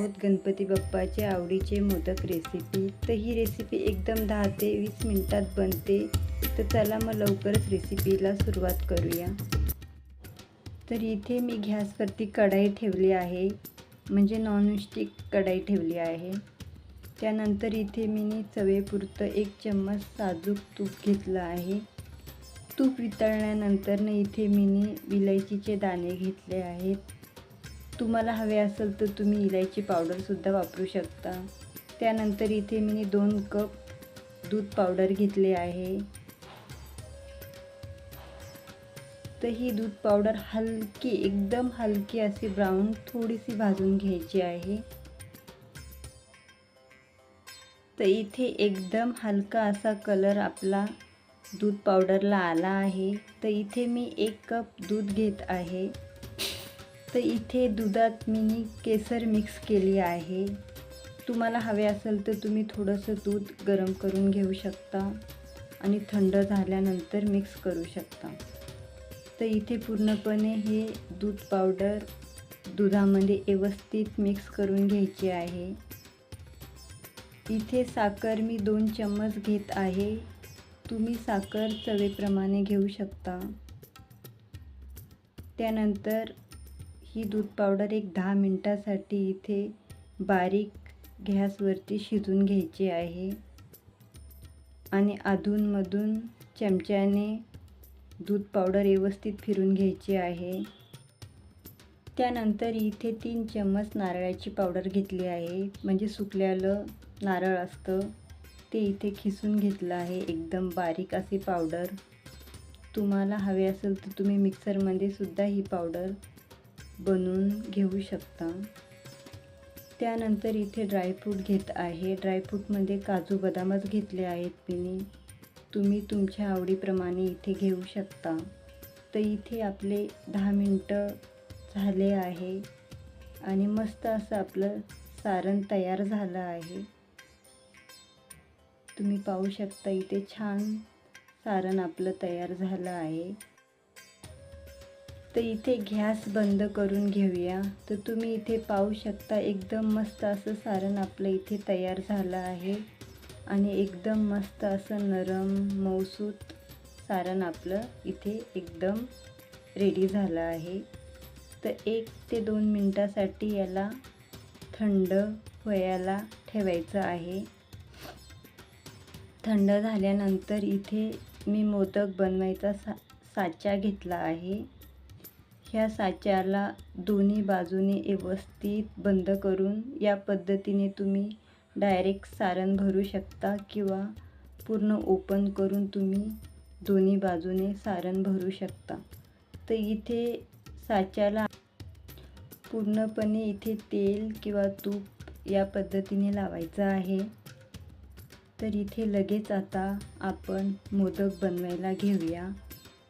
आहोत गणपती बाप्पाचे आवडीचे मोदक रेसिपी तर ही रेसिपी एकदम दहा ते वीस मिनटात बनते. तर चला मग लवकरच रेसिपीला सुरुवात करूया. तर इथे मी गॅसवरती कढाई ठेवली आहे. म्हणजे नॉनस्टिक कढाई ठेवली आहे. त्यानंतर इथे मी चवेपुरतं एक चम्मच साजूक तूप घेतलं आहे. तूप वितळल्यानंतर इथे मी विलायचीचे दाणे घेतले आहेत. तुम्हाला हवे असेल तर तुम्ही इलायची पावडरसुद्धा वापरू शकता. त्यानंतर इथे मी दोन कप दूध पावडर घेतले आहे. तर ही दूध पावडर हलकी एकदम हलकी अशी ब्राऊन थोडीशी भाजून घ्यायची आहे. तर इथे एकदम हलका असा कलर आपला दूध पावडरला आला आहे. तर इथे मी एक कप दूध घेत आहे. तर इथे दुधात मी केसर मिक्स केली आहे. तुम्हाला हवे असेल तर तुम्ही थोडंसं दूध गरम करून घेऊ शकता आणि थंड झाल्यानंतर मिक्स करू शकता. तर इथे पूर्णपणे हे दूध पावडर दुधामध्ये व्यवस्थित मिक्स करून घ्यायची आहे. इथे साखर मी दोन चम्मच घेत आहे. तुम्ही साखर चवेप्रमाणे घेऊ शकता. त्यानंतर ही दूध पावडर एक दहा मिनटासाठी इथे बारीक गॅसवरती शिजून घ्यायची आहे. आणि अधूनमधून चमच्याने दूध पावडर व्यवस्थित फिरून घ्यायची आहे. त्यानंतर इथे तीन चम्मच नारळाची पावडर घेतली आहे. म्हणजे सुकलेलं नारळ असतं. ते इथे खिसून घेतलं आहे. एकदम बारीक असे पावडर. तुम्हाला हवे असेल तर तुम्ही मिक्सरमध्ये सुद्धा ही पावडर बनवून घेऊ शकता. त्यानंतर इथे ड्रायफ्रूट घेत आहे. ड्रायफ्रूटमध्ये काजू बदामच घेतले आहेत मी तुम्ही तुमच्या आवडीप्रमाणे इथे घेऊ शकता. तर इथे आपले दहा मिनटं झाले आहे. आणि मस्त असं आपलं सारण तयार झालं आहे. तुम्ही पाहू शकता इथे छान सारण आपलं तयार झालं आहे. तर इथे गॅस बंद करून घेऊया. तर तुम्ही इथे पाहू शकता एकदम मस्त असं सारण आपलं इथे तयार झालं आहे. आणि एकदम मस्त असं नरम मऊसूत सारण आपलं इथे एकदम रेडी झालं आहे. तर एक ते दोन मिनटासाठी याला थंड व्हायला ठेवायचं आहे. थंड झाल्यानंतर इथे मी मोदक बनवायचा सा साचा घेतला आहे. ह्या साच्याला दोन्ही बाजूने व्यवस्थित बंद करून या पद्धतीने तुम्ही डायरेक्ट सारण भरू शकता किंवा पूर्ण ओपन करून तुम्ही दोन्ही बाजूने सारण भरू शकता. तर इथे साच्याला पूर्णपणे इथे तेल किंवा तूप या पद्धतीने लावायचं आहे. तर इथे लगेच आता आपण मोदक बनवायला घेऊया.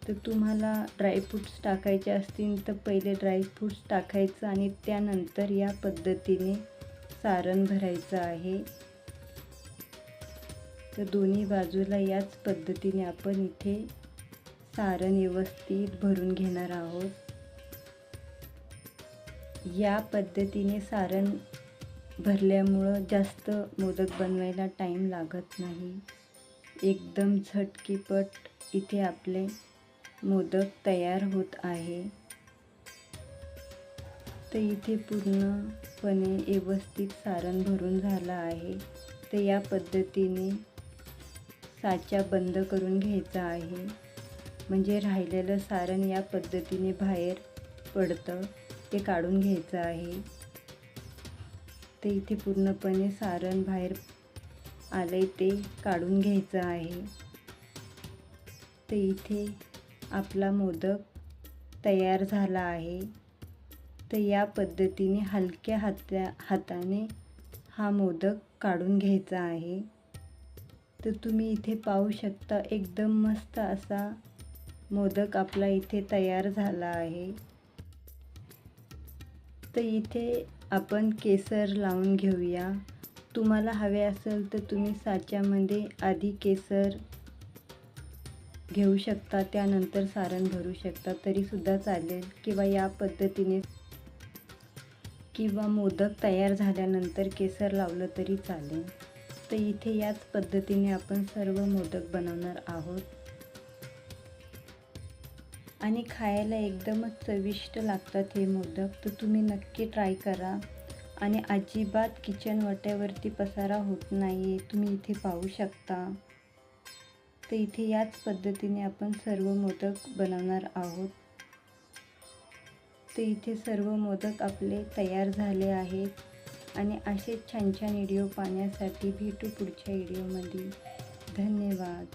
तर तुम्हाला ड्रायफ्रूट्स टाकायचे असतील तर पहिले ड्रायफ्रूट्स टाकायचं आणि त्यानंतर या पद्धतीने सारण भरायचं आहे. तर दोन्ही बाजूला याच पद्धतीने आपण इथे सारण व्यवस्थित भरून घेणार आहोत. या पद्धतीने सारण भरल्यामुळं जास्त मोदक बनवायला टाईम लागत नाही. एकदम झटकीपट इथे आपले मोदक तयार होत आहे. तर इथे पूर्णपणे व्यवस्थित सारण भरून झालं आहे. तर या पद्धतीने साचा बंद करून घ्यायचा आहे. म्हणजे राहिलेलं सारण या पद्धतीने बाहेर पडतं ते काढून घ्यायचं आहे. तर इथे पूर्णपणे सारण बाहेर आलं ते काढून घ्यायचं आहे. तर इथे आपला मोदक तयार झाला आहे. तर या पद्धतीने हलक्या हात्या हाताने हा मोदक काढून घ्यायचा आहे. तर तुम्ही इथे पाहू शकता एकदम मस्त असा मोदक आपला इथे तयार झाला आहे. तर इथे आपण केसर लावून घेऊया. तुम्हाला हवे असेल तर तुम्ही साच्यामध्ये आधी केसर घेऊ शकता त्यानंतर सारण भरू शकता तरीसुद्धा चालेल. किंवा या पद्धतीने किंवा मोदक तयार झाल्यानंतर केसर लावलं तरी चालेल. तर इथे याच पद्धतीने आपण सर्व मोदक बनवणार आहोत. आणि खायला एकदमच चविष्ट लागतात हे मोदक तर तुम्ही नक्की ट्राय करा. आणि अजिबात किचन वाट्यावरती पसारा होत नाही तुम्ही इथे पाहू शकता. तर इथे याच पद्धतीने आपण सर्व मोदक बनवणार आहोत. तर इथे सर्व मोदक आपले तयार झाले आहेत. आणि असे छान छान व्हिडिओ पाहण्यासाठी भेटू पुढच्या व्हिडिओमध्ये. धन्यवाद.